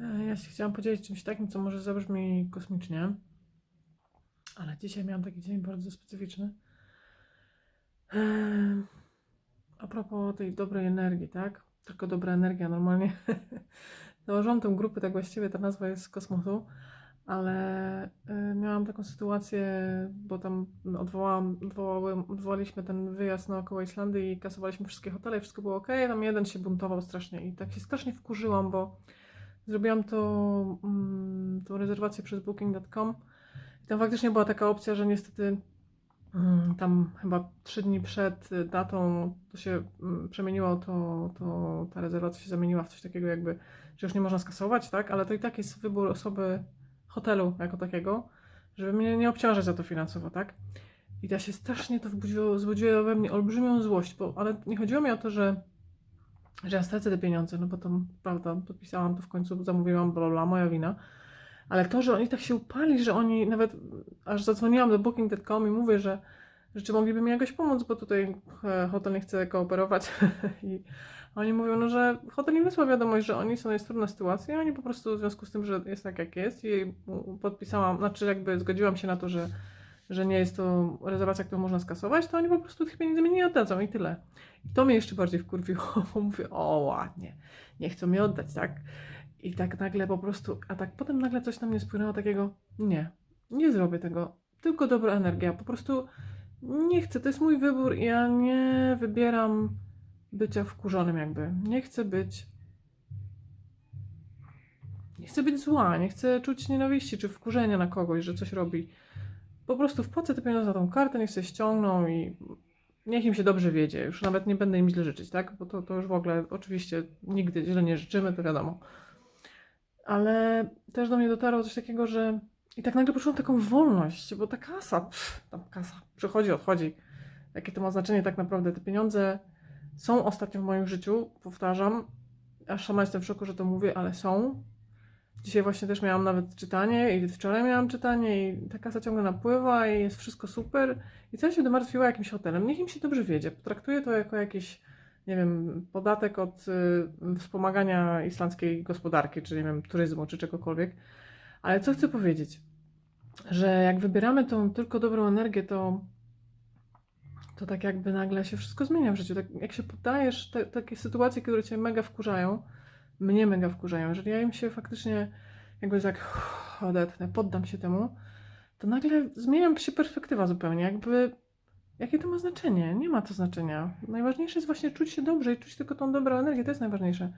E, Ja się chciałam podzielić czymś takim, co może zabrzmi kosmicznie, ale dzisiaj miałam taki dzień bardzo specyficzny. E, A propos tej dobrej energii, tak? Tylko dobra energia normalnie. Założyłam tę grupę, tak właściwie ta nazwa jest z kosmosu, ale y, miałam taką sytuację, bo tam odwołałam, odwołałem, odwołaliśmy ten wyjazd naokoło Islandii i kasowaliśmy wszystkie hotele i wszystko było ok, tam jeden się buntował strasznie i tak się strasznie wkurzyłam, bo zrobiłam to, mm, tą rezerwację przez booking.com i tam faktycznie była taka opcja, że niestety mm, tam chyba trzy dni przed y, datą to się mm, przemieniło, to, to ta rezerwacja się zamieniła w coś takiego jakby, że już nie można skasować, tak? Ale to i tak jest wybór osoby hotelu jako takiego, żeby mnie nie obciążać za to finansowo, tak? I ja się strasznie to wzbudziło, wzbudziło we mnie olbrzymią złość, bo, ale nie chodziło mi o to, że, że ja stracę te pieniądze, no bo to prawda, podpisałam to w końcu, zamówiłam, bla, bla, moja wina. Ale to, że oni tak się upali, że oni nawet, aż zadzwoniłam do booking.com i mówię, że, że czy mogliby mi jakoś pomóc, bo tutaj e, hotel nie chce kooperować i oni mówią, no, że hotel im wysłał wiadomość, że oni są, jest trudna sytuacja i oni po prostu w związku z tym, że jest tak jak jest i podpisałam, znaczy jakby zgodziłam się na to, że, że nie jest to rezerwacja, którą można skasować, to oni po prostu tych pieniędzy mi nie oddadzą i tyle. I to mnie jeszcze bardziej wkurwiło, bo mówię, o ładnie, nie chcą mi oddać, tak? I tak nagle po prostu, a tak potem nagle coś na mnie spłynęło takiego, nie, nie zrobię tego, tylko dobra energia, po prostu nie chcę, to jest mój wybór i ja nie wybieram bycia wkurzonym jakby. Nie chcę być nie chcę być zła, nie chcę czuć nienawiści czy wkurzenia na kogoś, że coś robi. Po prostu wpłacę te pieniądze na tą kartę, niech sobie ściągną i niech im się dobrze wiedzie. Już nawet nie będę im źle życzyć, tak? Bo to, to już w ogóle oczywiście nigdy źle nie życzymy, to wiadomo. Ale też do mnie dotarło coś takiego, że i tak nagle poczułam taką wolność, bo ta kasa, pff, tam kasa przychodzi, odchodzi. Jakie to ma znaczenie tak naprawdę? Te pieniądze są ostatnio w moim życiu, powtarzam. Aż sama jestem w szoku, że to mówię, ale są. Dzisiaj właśnie też miałam nawet czytanie i wczoraj miałam czytanie i ta kasa ciągle napływa i jest wszystko super. I co się domartwiła jakimś hotelem? Niech im się dobrze wiedzie. Potraktuję to jako jakiś, nie wiem, podatek od y, wspomagania islandzkiej gospodarki, czy nie wiem, turyzmu, czy czegokolwiek. Ale co chcę powiedzieć? Że jak wybieramy tą tylko dobrą energię, to to tak jakby nagle się wszystko zmienia w życiu. Tak jak się poddajesz te, takie sytuacje, które cię mega wkurzają, mnie mega wkurzają, jeżeli ja im się faktycznie jakby tak odetnę, poddam się temu, to nagle zmienia się perspektywa zupełnie, jakby jakie to ma znaczenie? Nie ma to znaczenia. Najważniejsze jest właśnie czuć się dobrze i czuć tylko tą dobrą energię, to jest najważniejsze.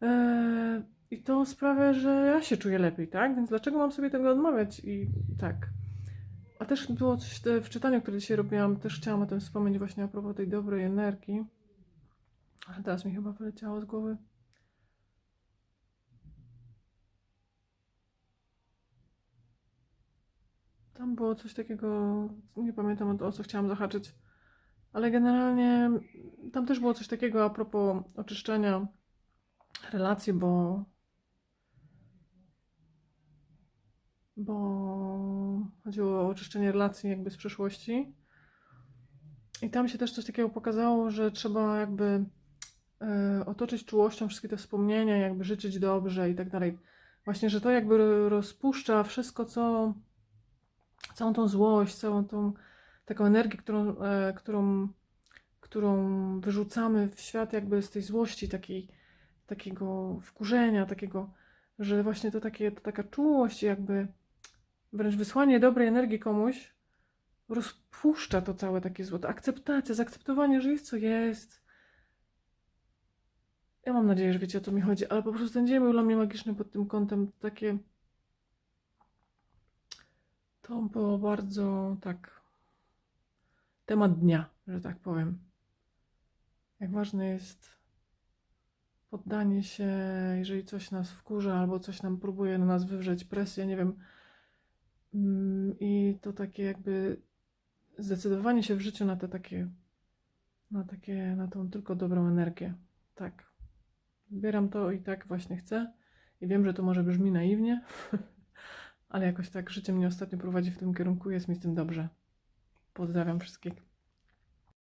Eee, I to sprawia, że ja się czuję lepiej, tak? Więc dlaczego mam sobie tego odmawiać? I tak. A też było coś w czytaniu, które dzisiaj robiłam, też chciałam o tym wspomnieć właśnie a propos tej dobrej energii. A teraz mi chyba wyleciało z głowy. Tam było coś takiego, nie pamiętam o, co chciałam zahaczyć, ale generalnie tam też było coś takiego a propos oczyszczenia relacji, bo bo chodziło o oczyszczenie relacji jakby z przeszłości. I tam się też coś takiego pokazało, że trzeba jakby otoczyć czułością wszystkie te wspomnienia, jakby życzyć dobrze i tak dalej. Właśnie, że to jakby ro- rozpuszcza wszystko, co całą tą złość, całą tą taką energię, którą, e, którą, którą wyrzucamy w świat jakby z tej złości, takiej, takiego wkurzenia, takiego, że właśnie to, takie, to taka czułość, jakby wręcz wysłanie dobrej energii komuś rozpuszcza to całe takie zło. Akceptacja, zaakceptowanie, że jest co jest. Ja mam nadzieję, że wiecie o co mi chodzi, ale po prostu ten dzień był dla mnie magiczny pod tym kątem. Takie. To było bardzo tak. Temat dnia, że tak powiem. Jak ważne jest poddanie się, jeżeli coś nas wkurza albo coś nam próbuje na nas wywrzeć presję, nie wiem. Mm, I to takie jakby zdecydowanie się w życiu na te takie, na takie, na tą tylko dobrą energię. Tak. Wybieram to i tak właśnie chcę. I wiem, że to może brzmi naiwnie, ale jakoś tak życie mnie ostatnio prowadzi w tym kierunku, jest mi z tym dobrze. Pozdrawiam wszystkich.